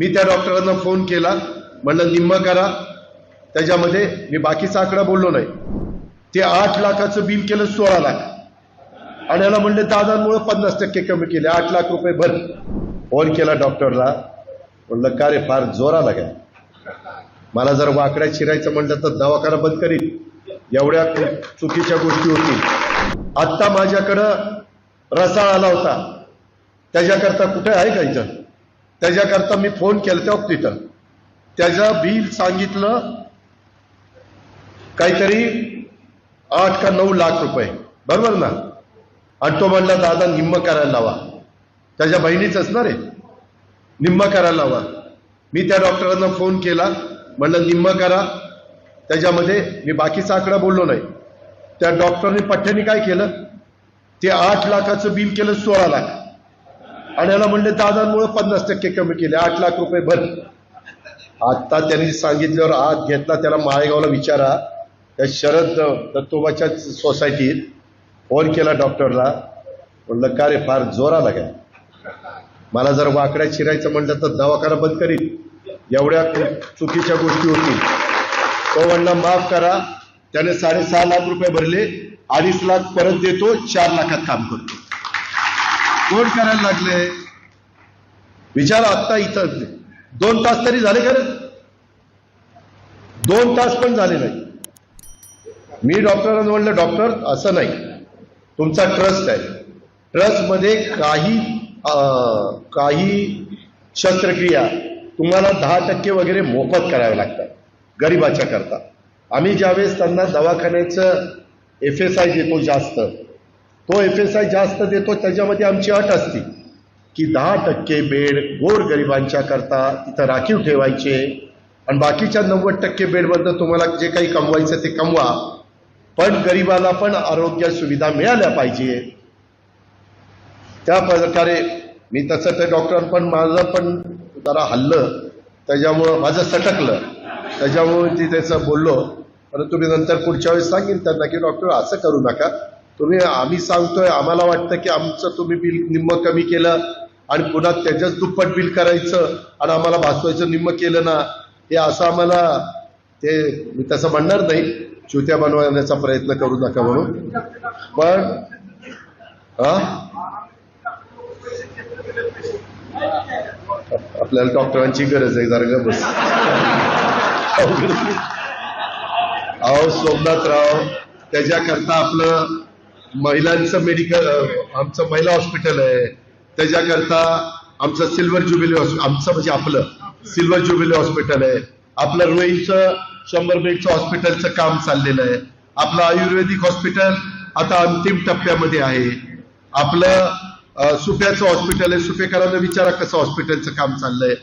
मी त्या डॉक्टरांना फोन केला. म्हणलं निम्म करा. त्याच्यामध्ये मी बाकीचा आकडा बोललो नाही. ते आठ लाखाचं बिल केलं सोळा लाख. आणि याला म्हणले दादांमुळे पन्नास टक्के कमी केले. आठ लाख रुपये भर. फोन केला डॉक्टरला. म्हणलं का रे फार जोरा आला काय? मला जर वाकड्या शिरायचं म्हणलं तर दवाखाना बंद करीन. एवढ्या चुकीच्या गोष्टी होतील. आत्ता माझ्याकडं रसाळ आला होता. त्याच्याकरता कुठे आहे का इथं? त्याच्याकरता मी फोन केला तेव्हा तिथं त्याचं बिल सांगितलं काहीतरी आठ का नऊ लाख रुपये. बरोबर ना? आणि तो म्हणला दादा निम्म करायला लावा. त्याच्या बहिणीच असणार आहे. निम्म करायला लावा. मी त्या डॉक्टरांना फोन केला. म्हणलं निम्म करा. त्याच्यामध्ये मी बाकीचा आकडा बोललो नाही. त्या डॉक्टरने पठ्ठ्याने काय केलं? ते आठ लाखाचं बिल केलं सोळा लाख. आणि याला म्हणले दादांमुळे पन्नास टक्के कमी केले आठ लाख रुपये भर. आत्ता त्यांनी सांगितल्यावर आत घेतला त्याला माळेगावला विचारा. त्या शरद दत्तोबाच्या सोसायटीत फोन केला डॉक्टरला. म्हणलं का रे फार जोराला काय? मला जर वाकड्या शिरायचं म्हणलं तर दवाखाना बंद करीन. एवढ्या चुकीच्या गोष्टी होतील. तो म्हणला माफ करा. त्याने साडेसहा लाख रुपये भरले. अडीच लाख परत देतो चार लाखात काम करतो. कोण करायला लागले. विचार आत्ता इथं. दोन तास तरी झाले खरं दोन तास पण झाले नाही. मी डॉक्टरांना म्हणलं डॉक्टर असं नाही. तुमचा ट्रस्ट आहे. ट्रस्टमध्ये काही काही शस्त्रक्रिया तुम्हाला दहा टक्के वगैरे मोफत कराव्या लागतात गरिबाच्या करता. आम्ही ज्यावेळेस त्यांना दवाखान्याचं एफ एस आय देतो जास्त तो एफ एस आय जास्त देतो त्याच्यामध्ये आमची अट असते. की दहा टक्के बेड गोरगरिबांच्या करता तिथं राखीव ठेवायचे. आणि बाकीच्या नव्वद टक्के बेडमधनं तुम्हाला जे काही कमवायचं ते कमवा. पण गरिबाला पण आरोग्य सुविधा मिळाल्या पाहिजे. त्या प्रकारे मी तसं ते डॉक्टर पण माझं पण जरा हल्लं. त्याच्यामुळं माझं सटकलं. त्याच्यामुळे ती त्याचं बोललो. परंतु मी नंतर पुढच्या वेळेस सांगेन त्यांना की डॉक्टर असं करू नका. तुम्ही आम्ही सांगतोय आम्हाला वाटतं की आमचं तुम्ही बिल निम्म कमी केलं आणि पुन्हा त्याच्याच दुप्पट बिल करायचं आणि आम्हाला भासवायचं निम्म केलं ना हे असं आम्हाला ते मी तसं म्हणणार नाही. चुत्या बनवण्याचा प्रयत्न करू नका म्हणून. पण हा? आपल्याला डॉक्टरांची गरज आहे जरा ग बस. अहो सोमनाथराव त्याच्याकरता आपलं महिलांचं मेडिकल आमचं महिला हॉस्पिटल आहे. त्याच्याकरता आमचं सिल्वर ज्युबिली हॉस्पिटल आमचं म्हणजे आपलं सिल्वर ज्युबिली हॉस्पिटल आहे. आपलं रुईचं शंभर बेडचं हॉस्पिटलचं काम चाललेलं आहे. आपलं आयुर्वेदिक हॉस्पिटल आता अंतिम टप्प्यामध्ये आहे. आपलं सुप्याचं हॉस्पिटल आहे. सुपेकरांना विचारा कसं हॉस्पिटलचं काम चाललंय.